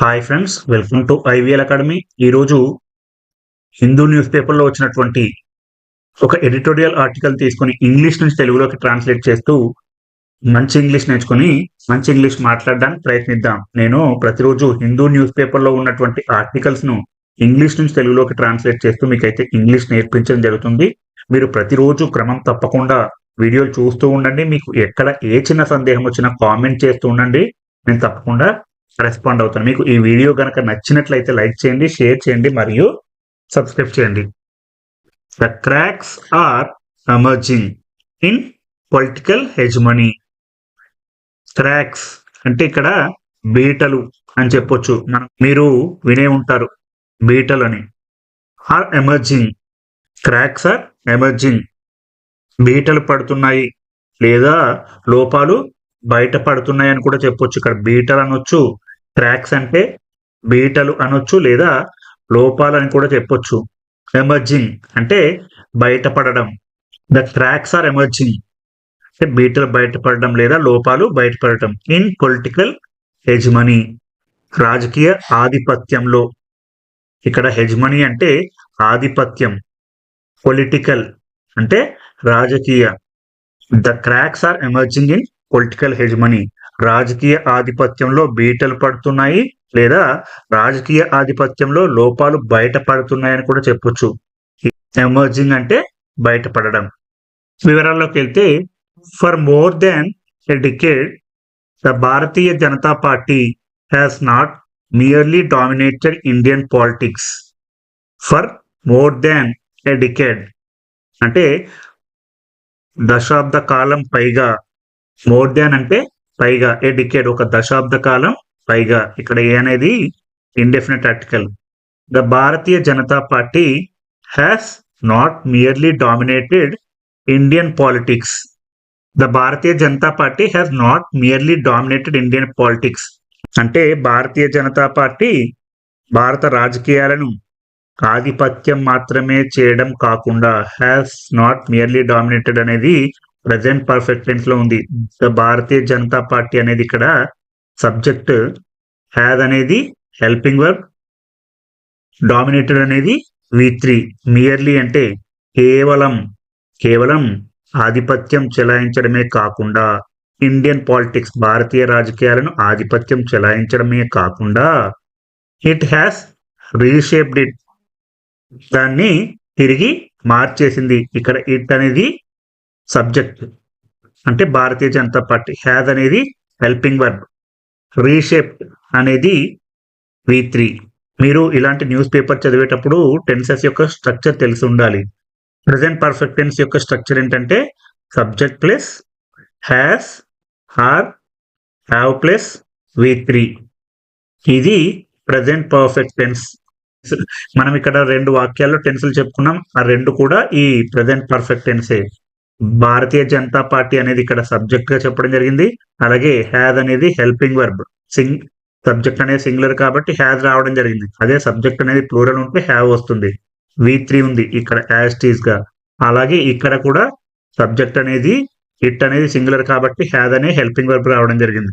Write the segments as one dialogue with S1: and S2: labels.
S1: Hi friends welcome to IVL academy ఈరోజు Hindu news పేపర్లో వచ్చినటువంటి ఒక ఎడిటోరియల్ ఆర్టికల్ తీసుకొని ఇంగ్లీష్ నుంచి తెలుగులోకి ట్రాన్స్లేట్ చేస్తూ మంచి ఇంగ్లీష్ నేర్చుకొని మంచి ఇంగ్లీష్ మాట్లాడడానికి ప్రయత్నిద్దాం. నేను ప్రతిరోజు హిందూ న్యూస్ పేపర్లో ఉన్నటువంటి ఆర్టికల్స్ను ఇంగ్లీష్ నుంచి తెలుగులోకి ట్రాన్స్లేట్ చేస్తూ మీకైతే ఇంగ్లీష్ నేర్పించడం జరుగుతుంది. మీరు ప్రతిరోజు క్రమం తప్పకుండా వీడియోలు చూస్తూ ఉండండి. మీకు ఎక్కడ ఏ చిన్న సందేహం వచ్చినా కామెంట్ చేస్తూ ఉండండి. నేను తప్పకుండా రెస్పాండ్ అవుతాను. మీకు ఈ వీడియో కనుక నచ్చినట్లయితే లైక్ చేయండి షేర్ చేయండి మరియు సబ్స్క్రైబ్ చేయండి. The cracks are emerging in political hegemony cracks అంటే ఇక్కడ బీటలు అని చెప్పొచ్చు. మనం మీరు వినే ఉంటారు బీటలు అని are emerging cracks are emerging బీటలు పడుతున్నాయి లేదా లోపాలు బయట పడుతున్నాయని కూడా చెప్పొచ్చు. ఇక్కడ బీటలు అనొచ్చు క్రాక్స్ అంటే బీటలు అనొచ్చు లేదా లోపాలు అని కూడా చెప్పొచ్చు. ఎమర్జింగ్ అంటే బయటపడడం. The cracks are emerging. అంటే బీటలు బయటపడడం లేదా లోపాలు బయటపడటం. ఇన్ పొలిటికల్ హెజ్మనీ రాజకీయ ఆధిపత్యంలో. ఇక్కడ హెజ్మనీ అంటే ఆధిపత్యం. పొలిటికల్ అంటే రాజకీయ. The cracks are emerging in political hegemony రాజకీయ ఆధిపత్యంలో బీటలు పడుతున్నాయి లేదా రాజకీయ ఆధిపత్యంలో లోపాలు బయటపడుతున్నాయని కూడా చెప్పొచ్చు. ఎమర్జింగ్ అంటే బయటపడడం. వివరాల్లోకి వెళ్తే for more than a decade the Bharatiya Janata Party has not merely dominated Indian politics. For more than a decade. అంటే దశాబ్ద కాలం పైగా మోర్ దాన్ అంటే పైగా ఏ డికేడ్ ఒక దశాబ్ద కాలం పైగా ఇక్కడ ఏ అనేది indefinite article the Bharatiya Janata Party has not merely dominated Indian politics the Bharatiya Janata Party has not merely dominated Indian politics అంటే భారతీయ జనతా పార్టీ భారత రాజకీయాలను ఆధిపత్యం మాత్రమే చేయడం కాకుండా హ్యాస్ నాట్ మియర్లీ డామినేటెడ్ అనేది ప్రజెంట్ పర్ఫెక్ట్ టెన్స్లో ఉంది. ద భారతీయ జనతా పార్టీ అనేది ఇక్కడ సబ్జెక్ట్ హ్యాజ్ అనేది హెల్పింగ్ వర్క్ డామినేటెడ్ అనేది వి త్రీ. మియర్లీ అంటే కేవలం కేవలం ఆధిపత్యం చెలాయించడమే కాకుండా ఇండియన్ పాలిటిక్స్ భారతీయ రాజకీయాలను ఆధిపత్యం చెలాయించడమే కాకుండా ఇట్ హ్యాస్ రీషేప్డ్ ఇట్ దాన్ని తిరిగి మార్చేసింది. ఇక్కడ ఇట్ అనేది సబ్జెక్ట్. అంటే భారతీయ జనతా పార్టీ. హ్యాజ్ అనేది హెల్పింగ్ వర్బ్. రీషేప్ అనేది వి త్రీ. మీరు ఇలాంటి న్యూస్ పేపర్ చదివేటప్పుడు టెన్సెస్ యొక్క స్ట్రక్చర్ తెలిసి ఉండాలి. ప్రజెంట్ పర్ఫెక్ట్ టెన్స్ యొక్క స్ట్రక్చర్ ఏంటంటే subject plus has or have plus V three. ఇది ప్రజెంట్ పర్ఫెక్ట్ టెన్స్. మనం ఇక్కడ రెండు వాక్యాల్లో టెన్సులు చెప్పుకున్నాం. ఆ రెండు కూడా ఈ ప్రజెంట్ పర్ఫెక్ట్ టెన్సే. భారతీయ జనతా పార్టీ అనేది ఇక్కడ సబ్జెక్ట్గా చెప్పడం జరిగింది. అలాగే హ్యాజ్ అనేది హెల్పింగ్ వర్బ్. సింగ్ సబ్జెక్ట్ అనేది సింగులర్ కాబట్టి హ్యాజ్ రావడం జరిగింది. అదే సబ్జెక్ట్ అనేది ప్లూరల్ ఉంటే హ్యావ్ వస్తుంది. వి త్రీ ఉంది ఇక్కడ యాస్టీస్గా అలాగే ఇక్కడ కూడా సబ్జెక్ట్ అనేది ఇట్ అనేది సింగులర్ కాబట్టి హ్యాజ్ అనే హెల్పింగ్ వర్బ్ రావడం జరిగింది.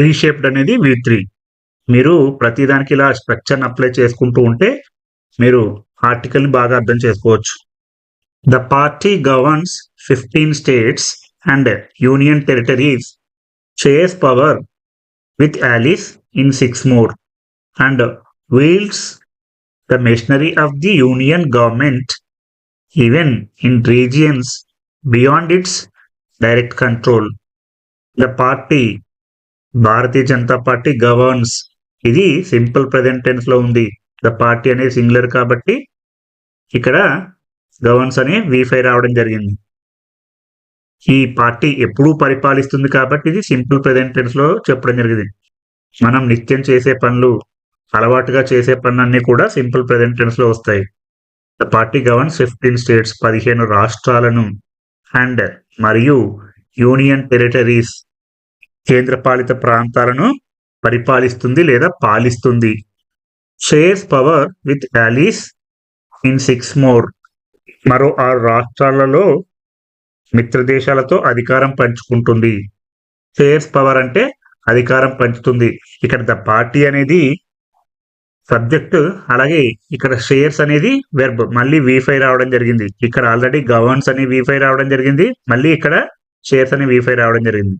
S1: రీషేప్డ్ అనేది వి త్రీ. మీరు ప్రతిదానికి ఇలా స్ట్రక్చర్ని అప్లై చేసుకుంటూ ఉంటే మీరు ఆర్టికల్ని బాగా అర్థం చేసుకోవచ్చు. The party governs fifteen states and union territories shares power with allies in six more, and wields the machinery of the union government even in regions beyond its direct control the party Bharatiya Janata Party governs ఇది simple present టెన్స్లో ఉంది. The party అనేది singular కాబట్టి ఇక్కడ governs we వీఫై రావడం జరిగింది. ఈ party ఎప్పుడూ పరిపాలిస్తుంది కాబట్టి ఇది సింపుల్ ప్రజెంట్ చెప్పడం జరిగింది. మనం నిత్యం చేసే పనులు అలవాటుగా చేసే పనులన్నీ కూడా సింపుల్ ప్రజెంట్ వస్తాయి. The party governs fifteen states పదిహేను రాష్ట్రాలను అండ్ మరియు యూనియన్ టెరిటరీస్ కేంద్రపాలిత ప్రాంతాలను పరిపాలిస్తుంది లేదా పాలిస్తుంది. Shares power with allies in six more మరో ఆరు రాష్ట్రాలలో మిత్ర దేశాలతో అధికారం పంచుకుంటుంది. షేర్స్ పవర్ అంటే అధికారం పంచుతుంది. ఇక్కడ ద పార్టీ అనేది సబ్జెక్ట్ అలాగే ఇక్కడ షేర్స్ అనేది వెర్బ్. మళ్ళీ వీఫై రావడం జరిగింది. ఇక్కడ ఆల్రెడీ గవర్న్స్ అని వీఫై రావడం జరిగింది. మళ్ళీ ఇక్కడ షేర్స్ అని వీఫై రావడం జరిగింది.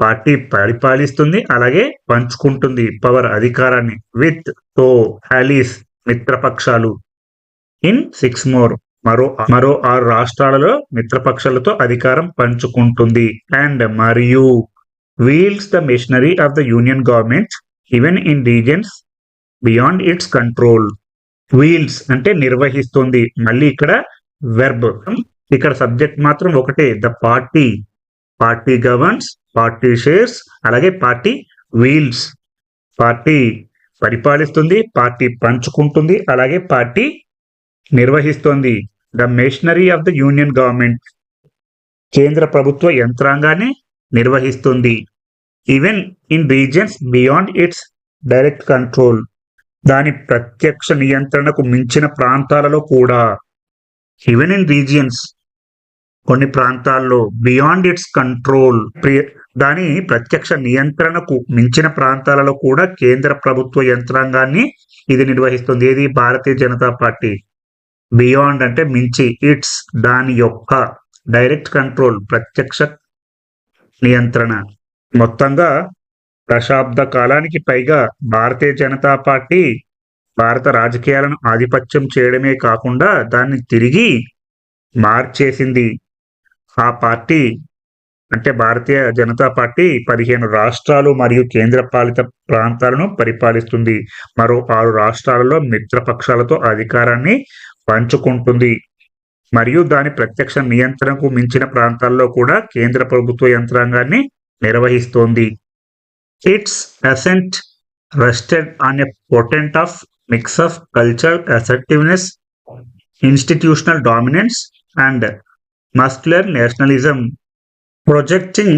S1: పార్టీ పరిపాలిస్తుంది అలాగే పంచుకుంటుంది పవర్ అధికారాన్ని. విత్తో హాలీస్ మిత్రపక్షాలు. In six more. మరో మరో ఆరు రాష్ట్రాలలో మిత్రపక్షాలతో అధికారం పంచుకుంటుంది. అండ్ మరియు wields the machinery of the union government even in regions beyond its control wields అంటే నిర్వహిస్తుంది. మళ్ళీ ఇక్కడ వెర్బ్ ఇక్కడ సబ్జెక్ట్ మాత్రం ఒకటే. The party party governs party shares అలాగే పార్టీ వీల్స్ పార్టీ పరిపాలిస్తుంది పార్టీ పంచుకుంటుంది అలాగే పార్టీ నిర్వహిస్తోంది. The machinery of the union government కేంద్ర ప్రభుత్వ యంత్రాంగాన్ని నిర్వహిస్తుంది. Even in regions beyond its direct control దాని ప్రత్యక్ష నియంత్రణకు మించిన ప్రాంతాలలో కూడా. ఈవెన్ ఇన్ రీజియన్స్ కొన్ని ప్రాంతాల్లో బియాండ్ ఇట్స్ కంట్రోల్ దాని ప్రత్యక్ష నియంత్రణకు మించిన ప్రాంతాలలో కూడా కేంద్ర ప్రభుత్వ యంత్రాంగాన్ని ఇది నిర్వహిస్తుంది. ఏది? భారతీయ జనతా పార్టీ. బియాండ్ అంటే మించి ఇట్స్ దాని యొక్క డైరెక్ట్ కంట్రోల్ ప్రత్యక్ష నియంత్రణ. మొత్తంగా దశాబ్ద కాలానికి పైగా భారతీయ జనతా పార్టీ భారత రాజకీయాలను ఆధిపత్యం చేయడమే కాకుండా దాన్ని తిరిగి మార్చేసింది. ఆ పార్టీ అంటే భారతీయ జనతా పార్టీ పదిహేను రాష్ట్రాలు మరియు కేంద్రపాలిత ప్రాంతాలను పరిపాలిస్తుంది. మరో ఆరు రాష్ట్రాలలో మిత్రపక్షాలతో అధికారాన్ని పంచుకుంటుంది. మరియు దాని ప్రత్యక్ష నియంత్రణకు మించిన ప్రాంతాల్లో కూడా కేంద్ర ప్రభుత్వ యంత్రాంగాన్ని నిర్వహిస్తోంది. Its ascent rested on a potent of mix of culture assertiveness institutional dominance and muscular nationalism projecting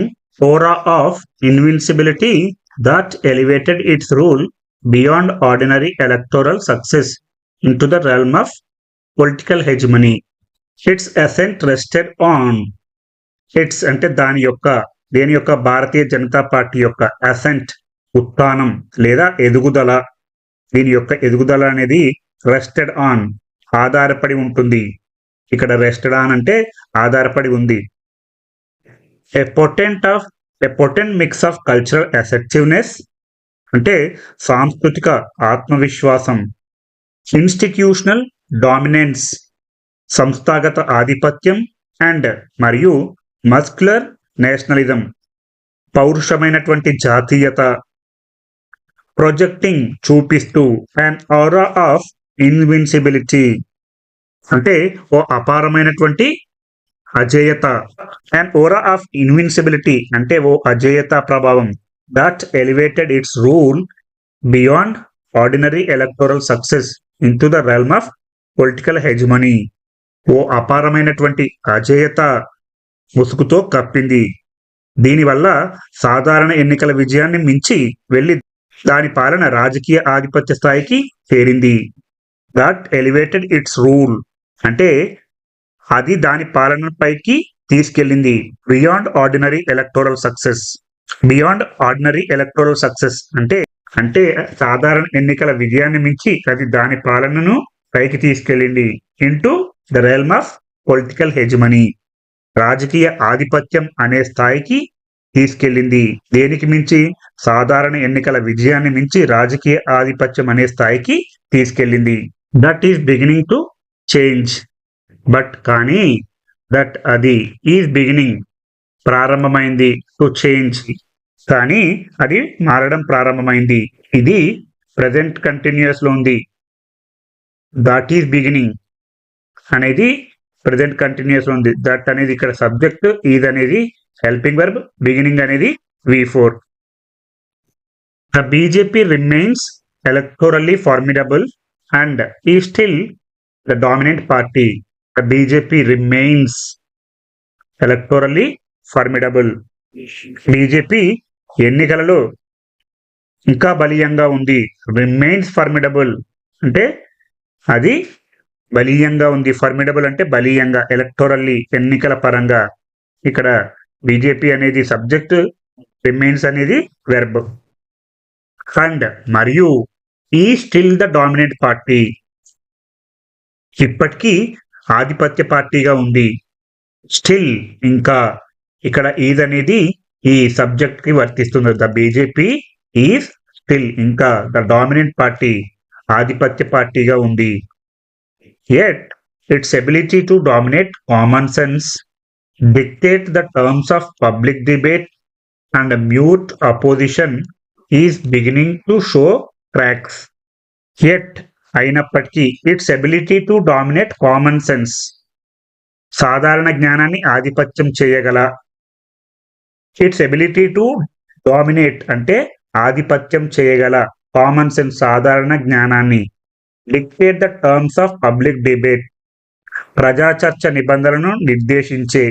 S1: of invincibility that elevated its rule beyond ordinary electoral success into the realm of political hegemony its ascent rested on its అంటే దాని యొక్క దేని యొక్క Bharatiya Janata Party యొక్క ascent ఉత్థానం లేదా ఎదుగుదల దీని యొక్క ఎదుగుదల అనేది రెస్టెడ్ ఆన్ ఆధారపడి ఉంటుంది. ఇక్కడ రెస్టెడ్ ఆన్ అంటే ఆధారపడి ఉంది. A potent of a potent mix of cultural assertiveness అంటే సాంస్కృతిక ఆత్మవిశ్వాసం ఇన్స్టిట్యూషనల్ డామినెన్స్ సంస్థాగత ఆధిపత్యం అండ్ మరియు మస్క్యులర్ నేషనలిజం. పౌరుషమైనటువంటి జాతీయత. ప్రొజెక్టింగ్ చూపిస్తూ అండ్ ఆరా ఆఫ్ ఇన్విన్సిబిలిటీ అంటే ఓ అపారమైనటువంటి అజేయత. అండ్ ఓరా ఆఫ్ ఇన్విన్సిబిలిటీ అంటే ఓ అజేయత ప్రభావం. That elevated its rule beyond ordinary electoral success in to the realm of political hegemony ఓ అపారమైనటువంటి అజేయత ముసుగుతో కప్పింది. దీనివల్ల సాధారణ ఎన్నికల విజయాన్ని మించి వెళ్ళి దాని పాలన రాజకీయ ఆధిపత్య స్థాయికి చేరింది. దట్ ఎలివేటెడ్ ఇట్స్ రూల్ అంటే అది దాని పాలనపైకి తీసుకెళ్ళింది. Beyond ordinary electoral success beyond ordinary electoral success అంటే అంటే సాధారణ ఎన్నికల విజయాన్ని మించి అది దాని పాలనను పైకి తీసుకెళ్ళింది into the realm of political hegemony. రాజకీయ ఆధిపత్యం అనే స్థాయికి తీసుకెళ్ళింది. దేనికి మించి? సాధారణ ఎన్నికల విజయాన్ని మించి రాజకీయ ఆధిపత్యం అనే స్థాయికి తీసుకెళ్ళింది. That is beginning to change but కానీ దట్ అది ఈజ్ బిగినింగ్ ప్రారంభమైంది టు చేంజ్ కానీ అది మారడం ప్రారంభమైంది. ఇది ప్రజెంట్ కంటిన్యూస్లో ఉంది. దట్ ఈజ్ బిగినింగ్ అనేది ప్రజెంట్ కంటిన్యూస్ ఉంది. దట్ అనేది ఇక్కడ సబ్జెక్ట్ ఈజ్ అనేది హెల్పింగ్ వర్బ్ బిగినింగ్ అనేది V four the BJP remains electorally formidable and is still the dominant party the BJP remains electorally formidable BJP ఎన్నికలలో ఇంకా బలీయంగా ఉంది. రిమైన్స్ ఫార్మిడబుల్ అంటే అది బలీయంగా ఉంది. ఫర్మిడబుల్ అంటే బలీయంగా ఎలక్టోరల్లీ ఎన్నికల పరంగా ఇక్కడ బీజేపీ అనేది సబ్జెక్ట్ రిమైన్స్ అనేది వెర్బ్ అండ్ మరియు is still the dominant party ఇప్పటికీ ఆధిపత్య పార్టీగా ఉంది. స్టిల్ ఇంకా ఇక్కడ ఈజ్ అనేది ఈ సబ్జెక్ట్కి వర్తిస్తుంది. ద బీజేపీ ఈజ్ స్టిల్ ఇంకా ద డామినెంట్ పార్టీ ఆధిపత్య పార్టీగా ఉంది. Yet its ability to dominate common sense dictate the terms of public debate and mute opposition is beginning to show cracks yet అయినప్పటికీ its ability to dominate common sense సాధారణ జ్ఞానాన్ని ఆధిపత్యం చేయగల. It's ability to dominate అంటే ఆధిపత్యం చేయగల. Common sense సాధారణ జ్ఞానాన్ని dictate the terms of public debate ప్రజా చర్చ నిబంధనలను నిర్దేశించే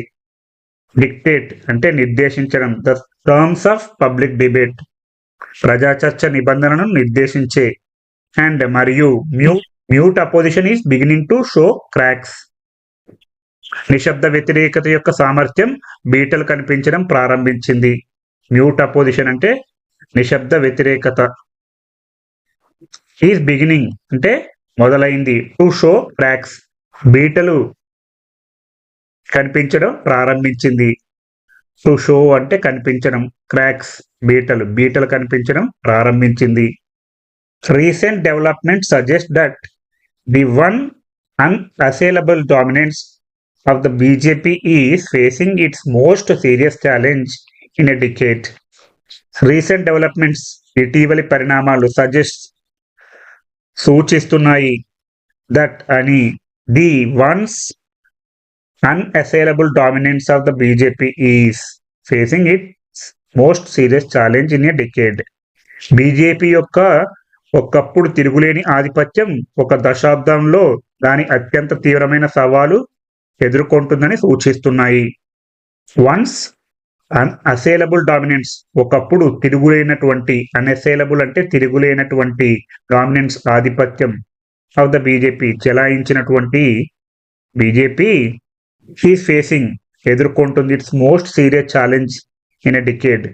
S1: డిక్టేట్ అంటే నిర్దేశించడం the terms of public debate ప్రజా చర్చ నిబంధనలను నిర్దేశించే అండ్ మరియు mute mute opposition is beginning to show cracks నిశ్శబ్ద వ్యతిరేకత యొక్క సామర్థ్యం బీటలు కనిపించడం ప్రారంభించింది. మ్యూట్ అపోజిషన్ అంటే నిశ్శబ్ద వ్యతిరేకత. హీస్ బిగినింగ్ అంటే మొదలైంది. టు షో క్రాక్స్ బీటలు కనిపించడం ప్రారంభించింది. టు షో అంటే కనిపించడం. క్రాక్స్ బీటలు. బీటలు కనిపించడం ప్రారంభించింది. Recent development suggest that the one unassailable dominance of the BJP is facing its most serious challenge in a decade recent developments ఇటీవలి పరిణామాలు సజెస్ట్ సూచిస్తున్నాయి. దట్ అని the once unassailable dominance of the BJP is facing it most serious challenge in a decade BJP యొక్క ఒకప్పుడు తిరుగులేని ఆధిపత్యం ఒక దశాబ్దంలో దాని అత్యంత తీవ్రమైన సవాలు ఎదుర్కొంటుందని సూచిస్తున్నాయి. వన్స్ అన్ అసేలబుల్ డామినెన్స్ ఒకప్పుడు తిరుగులేనటువంటి అన్అసేలబుల్ అంటే తిరుగులేనటువంటి డామినెన్స్ ఆధిపత్యం ఆఫ్ ద బీజేపీ చెలాయించినటువంటి బీజేపీ హీస్ ఫేసింగ్ ఎదుర్కొంటుంది. Its most serious challenge in a decade.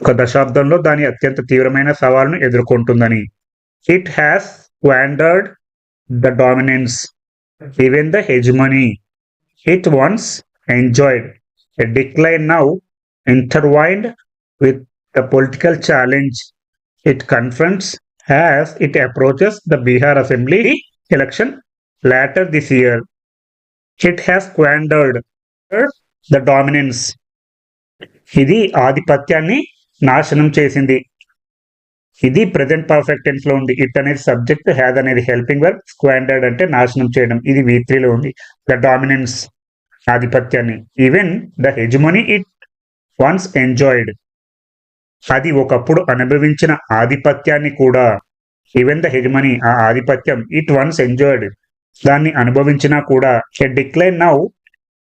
S1: ఒక దశాబ్దంలో దాని అత్యంత తీవ్రమైన సవాలును ఎదుర్కొంటుందని. It has squandered the dominance even the hegemony it once enjoyed. A decline now intertwined with the political challenge it confronts as it approaches the Bihar Assembly election later this year. It has squandered the dominance. ఇది ఆధిపత్యాన్ని నాశనం చేసింది ఇది present perfect టెన్స్లో ఉంది it అనేది subject has అనేది helping verb squandered అంటే నాశనం చేయడం ఇది వి లో ఉంది ద డామినెన్స్ ఆధిపత్యాన్ని even the hegemony it once enjoyed అది ఒకప్పుడు అనుభవించిన ఆధిపత్యాన్ని కూడా. ఈవెన్ ద హెజమనీ ఆ ఆధిపత్యం ఇట్ వన్స్ ఎంజాయిడ్ దాన్ని అనుభవించినా కూడా. A decline now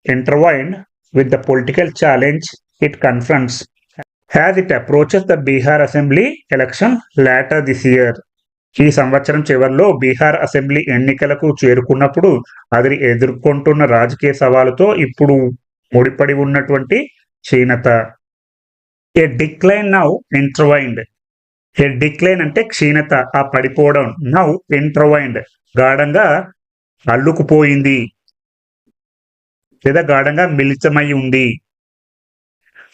S1: intertwine with the political challenge it confronts as it approaches the Bihar assembly election later this year ఈ సంవత్సరం చివరిలో బీహార్ అసెంబ్లీ ఎన్నికలకు చేరుకున్నప్పుడు అది ఎదుర్కొంటున్న రాజకీయ సవాలుతో ఇప్పుడు ముడిపడి ఉన్నటువంటి క్షీణత. A decline now intertwined a decline అంటే క్షీణత ఆ పడిపోవడం. నౌ ఇంట్రవైండ్ గాఢంగా అల్లుకుపోయింది. లేదా గాఢంగా మిళితమై ఉంది.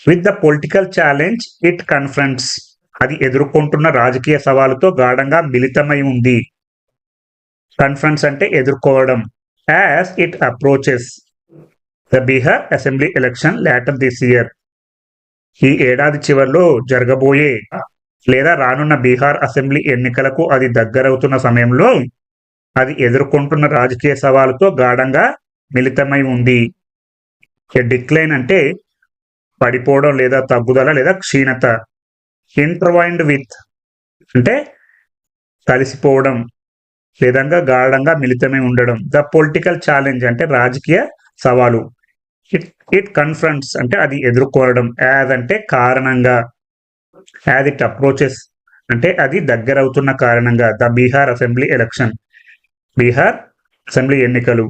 S1: With the political challenge it confronts అది ఎదుర్కొంటున్న రాజకీయ సవాలుతో గాఢంగా మిళితమై ఉంది. కన్ఫరెన్స్ అంటే ఎదుర్కోవడం. As it approaches the Bihar assembly election later this year ఈ ఏడాది చివరిలో జరగబోయే లేదా రానున్న బీహార్ అసెంబ్లీ ఎన్నికలకు అది దగ్గరవుతున్న సమయంలో అది ఎదుర్కొంటున్న రాజకీయ సవాలుతో గాఢంగా మిళితమై ఉంది. డిక్లైన్ అంటే పడిపోవడం లేదా తగ్గుదల లేదా క్షీణత. ఇంటర్వైండ్ విత్ అంటే కలిసిపోవడం లేదంగా గాఢంగా మిళితమై ఉండడం. ద పొలిటికల్ ఛాలెంజ్ అంటే రాజకీయ సవాలు. ఇట్ ఇట్ కన్ఫ్రంట్స్ అంటే అది ఎదుర్కోవడం. యాజ్ అంటే కారణంగా. యాజ్ ఇట్ అప్రోచెస్ అంటే అది దగ్గర అవుతున్న కారణంగా. The Bihar assembly election Bihar assembly ఎన్నికలు.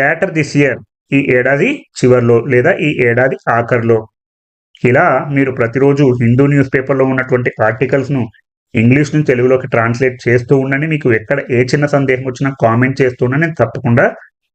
S1: లేటర్ దిస్ ఇయర్ ఈ ఏడాది చివరిలో లేదా ఈ ఏడాది ఆఖరిలో. ఇలా మీరు ప్రతిరోజు హిందూ న్యూస్ పేపర్లో ఉన్నటువంటి ఆర్టికల్స్ను ఇంగ్లీష్ నుంచి తెలుగులోకి ట్రాన్స్లేట్ చేస్తూ ఉండండి. మీకు ఎక్కడ ఏ చిన్న సందేహం వచ్చినా కామెంట్ చేస్తూ ఉండని నేను తప్పకుండా